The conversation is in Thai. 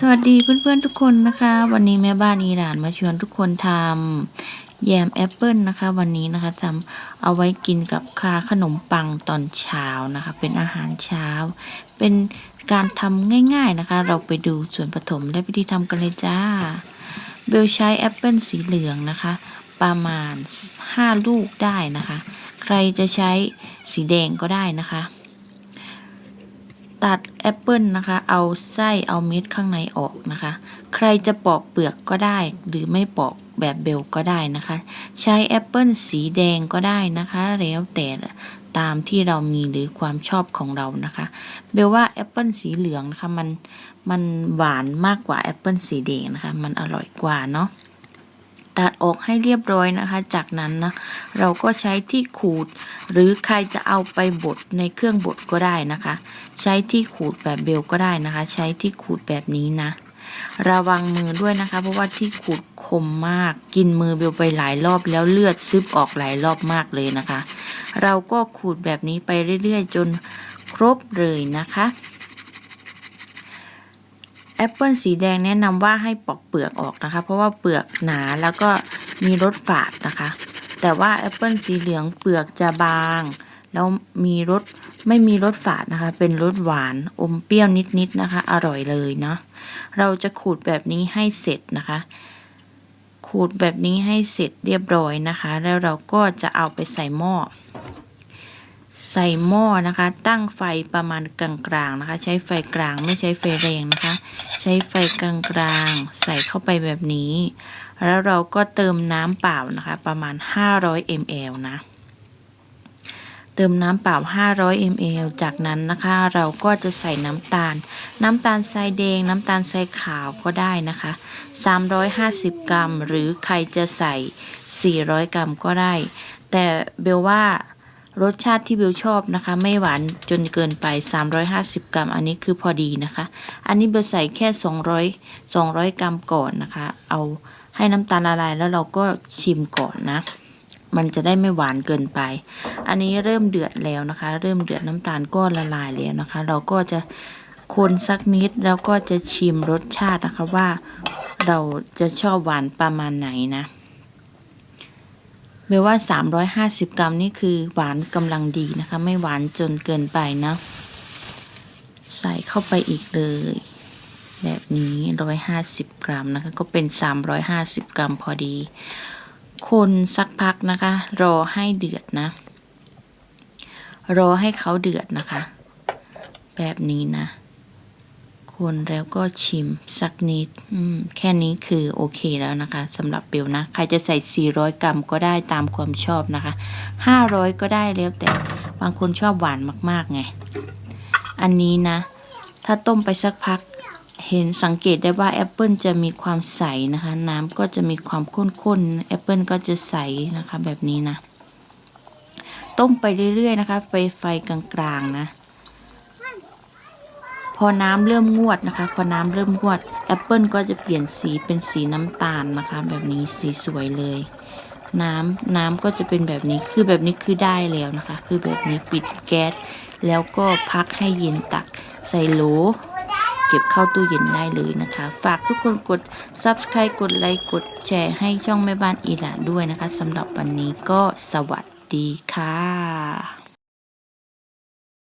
สวัสดีเพื่อนๆทุกคนนะคะ วันนี้แม่บ้านอีหลานมาชวนทุกคนทำแยมแอปเปิลนะคะ วันนี้นะคะทำเอาไว้กินกับคาขนมปังตอนเช้านะคะ เป็นอาหารเช้า เป็นการทำง่าย ๆนะคะ เราไปดูส่วนผสมและวิธีทำกันเลยจ้า เบลใช้แอปเปิลสีเหลืองนะคะ ประมาณ 5 ลูกได้นะคะ ใครจะใช้สีแดงก็ได้นะคะ ตัดแอปเปิลนะคะ เอาไส้เอาเม็ดข้างในออกนะคะ ใครจะปอกเปลือกก็ได้ หรือไม่ปอกแบบเบลก็ได้นะคะ ใช้แอปเปิลสีแดงก็ได้นะคะ แล้วแต่ตามที่เรามีหรือความชอบของเรานะคะ เบลว่าแอปเปิลสีเหลืองนะคะมันมันหวานมากกว่าแอปเปิลสีแดงนะคะ มันอร่อยกว่าเนาะ ตัดออกให้เรียบร้อยนะคะ จากนั้นนะเราก็ใช้ที่ขูด หรือใครจะเอาไปบดในเครื่องบดก็ได้นะคะ ใช้ที่ขูดแบบเบลก็ได้นะคะ ใช้ที่ขูดแบบนี้นะ ระวังมือด้วยนะคะ เพราะว่าที่ขูดคมมาก กินมือเบลไปหลายรอบแล้วเลือดซึบออกหลายรอบมากเลยนะคะ เราก็ขูดแบบนี้ไปเรื่อยๆ จนครบเลยนะคะ แอปเปิลสีแดงแนะนำว่าให้ปอกเปลือกออกนะคะ เพราะว่าเปลือกหนาแล้วก็มีรสฝาดนะคะ แต่ว่าแอปเปิลสีเหลืองเปลือกจะบาง แล้วมีรสไม่มีรสฝาดนะคะ เป็นรสหวานอมเปรี้ยวนิดๆนะคะ อร่อยเลยเนาะเราจะขูดแบบนี้ให้เสร็จนะคะ ขูดแบบนี้ให้เสร็จเรียบร้อยนะคะ แล้วเราก็จะเอาไปใส่หม้อ ใส่หม้อนะคะ ตั้งไฟประมาณกลางๆนะคะ ใช้ไฟกลางไม่ใช้ไฟแรงนะคะ ใช้ไฟกลางๆ ใส่เข้าไปแบบนี้ แล้วเราก็เติมน้ำเปล่านะคะ ประมาณ 500 ml นะ เติมน้ำเปล่า 500 ml จากนั้นนะคะ เราก็จะใส่น้ำตาล น้ำตาลทรายแดง น้ำตาลทรายขาวก็ได้นะคะ 350 กรัม หรือใครจะใส่ 400 กรัมก็ได้ แต่เบลว่า รสชาติที่เบลชอบนะคะ ไม่หวานจนเกินไป 350 กรัม อันนี้คือพอดีนะคะ อันนี้เบลใส่แค่ 200 200 กรัมก่อนนะคะ เอาให้น้ำตาลละลายแล้วเราก็ชิมก่อนนะ มันจะได้ไม่หวานเกินไป อันนี้เริ่มเดือดแล้วนะคะ เริ่มเดือดน้ำตาลก็ละลายแล้วนะคะ เราก็จะคนสักนิดแล้วก็จะชิมรสชาตินะคะว่าเราจะชอบหวานประมาณไหนนะ เบลว่า 350 กรัมนี่คือหวานกำลังดีนะคะ ไม่หวานจนเกินไปนะ ใส่เข้าไปอีกเลย แบบนี้ 150 กรัมนะคะ ก็เป็น 350 กรัมพอดี คนสักพักนะคะ รอให้เดือดนะ รอให้เขาเดือดนะคะ แบบนี้นะ คนแล้วก็ชิมสักนิดอืมแค่นี้คือโอเคแล้วนะคะสำหรับเบลนะ ใครจะใส่ 400 กรัมก็ได้ตามความชอบนะคะ 500 ก็ได้แล้วแต่บางคนชอบหวานมากๆไง อันนี้นะ ถ้าต้มไปสักพัก เห็นสังเกตได้ว่าแอปเปิลจะมีความใสนะคะ น้ำก็จะมีความข้นๆแอปเปิลก็จะใสนะคะแบบนี้นะ ต้มไปเรื่อยๆนะคะ ไปไฟกลางๆนะ พอน้ำเริ่มงวดนะคะ พอน้ำเริ่มงวดแอปเปิลก็จะเปลี่ยนสีเป็นสีน้ำตาลนะคะ แบบนี้สีสวยเลย น้ำน้ำก็จะเป็นแบบนี้คือแบบนี้คือได้แล้วนะคะ คือแบบนี้ปิดแก๊สแล้วก็พักให้เย็นตักใส่โหลเก็บเข้าตู้เย็นได้เลยนะคะ ฝากทุกคนกด subscribe กดไลค์กดแชร์ให้ช่องแม่บ้านอีหลานด้วยนะคะสำหรับวันนี้ก็สวัสดีค่ะ